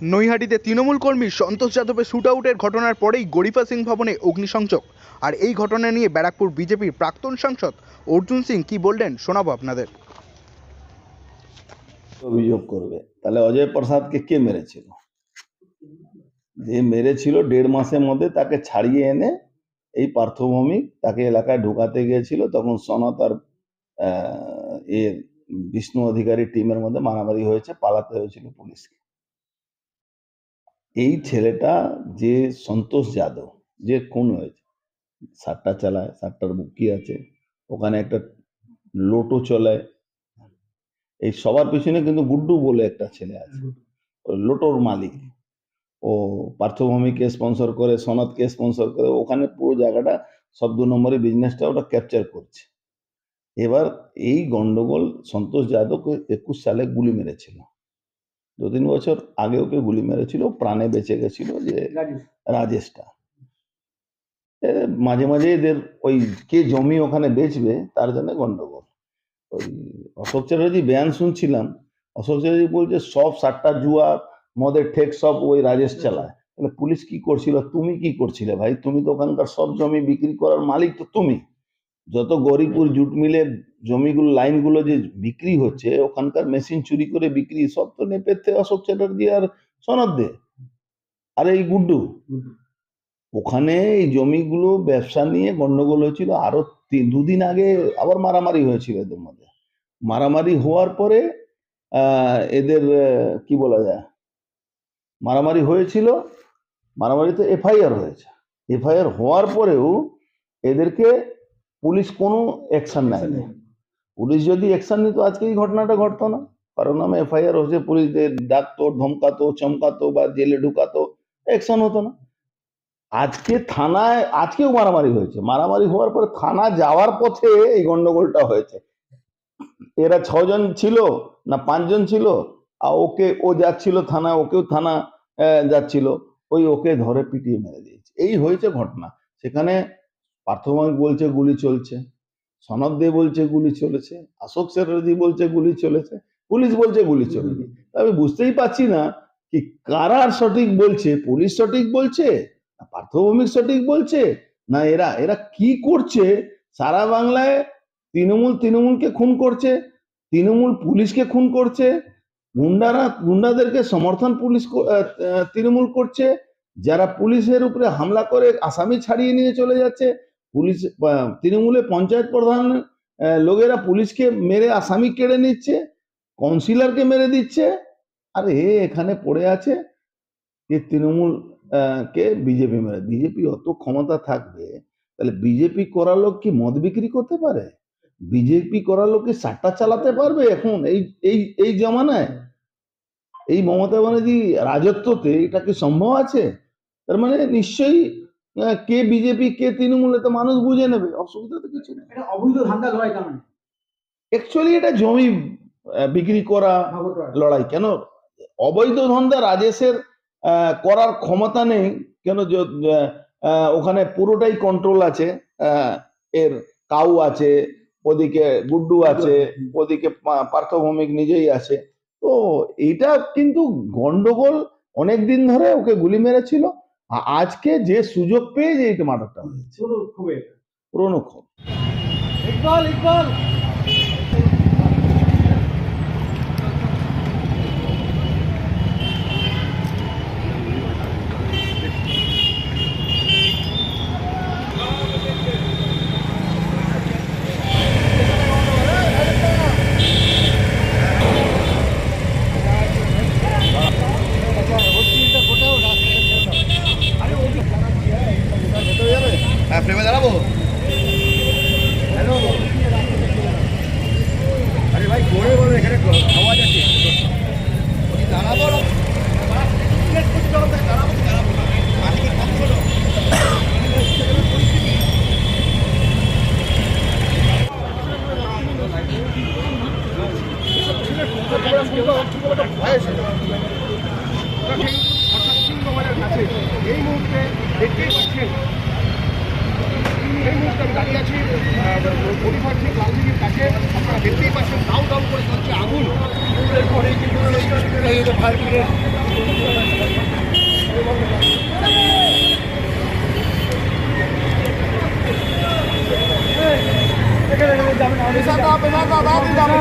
নৈহাটিতে তৃণমূল কর্মী সন্তোষ যাদবের শুট আউটের ঘটনার পরেই গরিফা সিং ভবনে অগ্নিসংযোগ। আর এই ঘটনা নিয়ে ব্যারাকপুর বিজেপির প্রাক্তন সাংসদ অর্জুন সিং কি বললেন শোনাবো আপনাদের। অভিযোগ করবে। তাহলে অজয় প্রসাদকে কে মেরেছিল? যে মেরেছিল দেড় মাসের মধ্যে তাকে ছাড়িয়ে এনে এই পার্থভূমিক তাকে এলাকায় ঢোকাতে গিয়েছিল। তখন সনত আর এর বিষ্ণু অধিকারী টিমের মধ্যে মারামারি হয়েছে, পালাতে হয়েছিল পুলিশকে। এই ছেলেটা যে সন্তোষ যাদব যে খুন হয়েছে সাতটা চালায় সাতটার বুকি আছে ওখানে একটা লোটো চলে এই সবার পিছনে কিন্তু গুড্ডু বলে একটা ছেলে আছে। লোটোর মালিক। ও পার্থভূমিকে স্পন্সর করে সনদকে স্পন্সর করে ওখানে পুরো জায়গাটা সব দু নম্বরের বিজনেসটা ওটা ক্যাপচার করছে। এবার এই গন্ডগোল সন্তোষ যাদবকে একুশ সালে গুলি মেরেছিল। দু তিন বছর আগে ওকে গুলি মেরেছিল প্রাণে বেঁচে গেছিল যে রাজেশটা। মাঝে মাঝে এদের ওই কে জমি ওখানে বেচবে তার জন্য গন্ডগোল। ওই অশোক চ্যাটার্জি বয়ান শুনছিলাম অশোক চ্যাটার্জি বলছে সব সাতটা জুয়া মদের ঠেক সব ওই রাজেশ চালায়। তাহলে পুলিশ কি করছিল? তুমি কি করছিলে ভাই? তুমি তো ওখানকার সব জমি বিক্রি করার মালিক তো তুমি। যত গরিপুর জুট মিলে জমিগুলো লাইনগুলো যে বিক্রি হচ্ছে ওখানকার মেশিন চুরি করে বিক্রি সব তো নেপেতে অশোক চ্যাটার্জি আর সনদ দে। আর এই গুড্ডু। ওখানে এই জমিগুলো ব্যবসা নিয়ে গন্ডগোল হয়েছিল আরও দুদিন আগে আবার মারামারি হয়েছিল এদের মধ্যে। মারামারি হওয়ার পরে আহ, এদের কি বলা যায়? মারামারি হয়েছিল মারামারিতে এফআইআর হয়েছে। এফআইআর হওয়ার পরেও এদেরকে পুলিশ কোনো অ্যাকশন নেয়নি। পুলিশ যদি অ্যাকশন নিত, আজকে এই ঘটনাটা ঘটতো না। কারণ নামে এফআইআর হচ্ছে পুলিশদের ডাকতো, ধমকাতো, চমকাতো বা জেলে ঢুকাতো অ্যাকশন হতো না। আজকে থানায়, আজকেও মারামারি হয়েছে। মারামারি হওয়ার পরে থানা যাওয়ার পথে এই গন্ডগোলটা হয়েছে। এরা ছজন ছিল না পাঁচজন ছিল? আর ওকে, ও যাচ্ছিল থানায়, ওকেও থানা যাচ্ছিল। ওই ওকে ধরে পিটিয়ে মেরে দিয়েছে। এই হয়েছে ঘটনা। সেখানে পার্থভূমিক বলছে, গুলি চলছে। সনদ দে বলছে গুলি চলেছে অশোক চ্যাটার্জি বলছে গুলি চলেছে, পুলিশ বলছে গুলি চলেনি আমি বুঝতেই পারছি না কি কারার সঠিক বলছে, পুলিশ সঠিক বলছে, না পার্থভূমিক সঠিক বলছে, না এরা এরা কি করছে? সারা বাংলায় তৃণমূল তৃণমূলকে খুন করছে, তৃণমূল পুলিশকে খুন করছে, গুন্ডারা, গুন্ডাদেরকে সমর্থন পুলিশ তৃণমূল করছে, যারা পুলিশের উপরে হামলা করে আসামি ছাড়িয়ে নিয়ে চলে যাচ্ছে পুলিশ আহ, তৃণমূলের পঞ্চায়েত প্রধান লোকেরা পুলিশকে মেরে আসামি কেড়ে নিচ্ছে কাউন্সিলরকে মেরে দিচ্ছে আর এ এখানে পড়ে আছে যে তৃণমূল কে বিজেপি মেরে বিজেপি অত ক্ষমতা থাকবে তাহলে বিজেপি করা লোক কি মদ বিক্রি করতে পারে? বিজেপি করা লোক কি সাট্টা চালাতে পারবে এখন এই এই এই জমানায়? এই মমতা ব্যানার্জি রাজত্বতে এটা কি সম্ভব আছে? তার মানে নিশ্চয়ই কে বিজেপি কে তৃণমূলে তো মানুষ বুঝে নেবে অসুবিধা তো কিছু নেই। এটা অবৈধ ধান্দা লড়াই মানে অ্যাকচুয়ালি এটা জমি বিক্রি করা লড়াই। কেন? অবৈধ ধন্দা রাজেশের করার ক্ষমতা নেই। কেন? ওখানে পুরোটাই কন্ট্রোল আছে। এর কাউ আছে ওদিকে গুড্ডু আছে ওদিকে পার্থভৌমিক নিজেই আছে। তো এটা কিন্তু গন্ডগোল অনেক দিন ধরে ওকে গুলি মেরেছিল। আজকে যে সুযোগ পেয়ে যে এই মার্ডারটা হয়েছে। পুরোনো ক্ষোভ। ইকবাল ইকবাল! প্রেমে দাঁড়াবো? হ্যালো? আরে ভাই করে বলো এখানে আওয়াজ আছে। দাঁড়াবো এই মুহূর্তে দেখতেই পাচ্ছেন এই মুহূর্তে মুহূর্তে আমি দাঁড়িয়ে আছি পরিবার ঠিক লালদিঘির কাছে আপনারা দেখতেই পাচ্ছেন দাউ দাউ করে চলছে আগুন ফায়ার ব্রিগেড পেশাটা পেশাটা দাঁড়িয়ে যাবে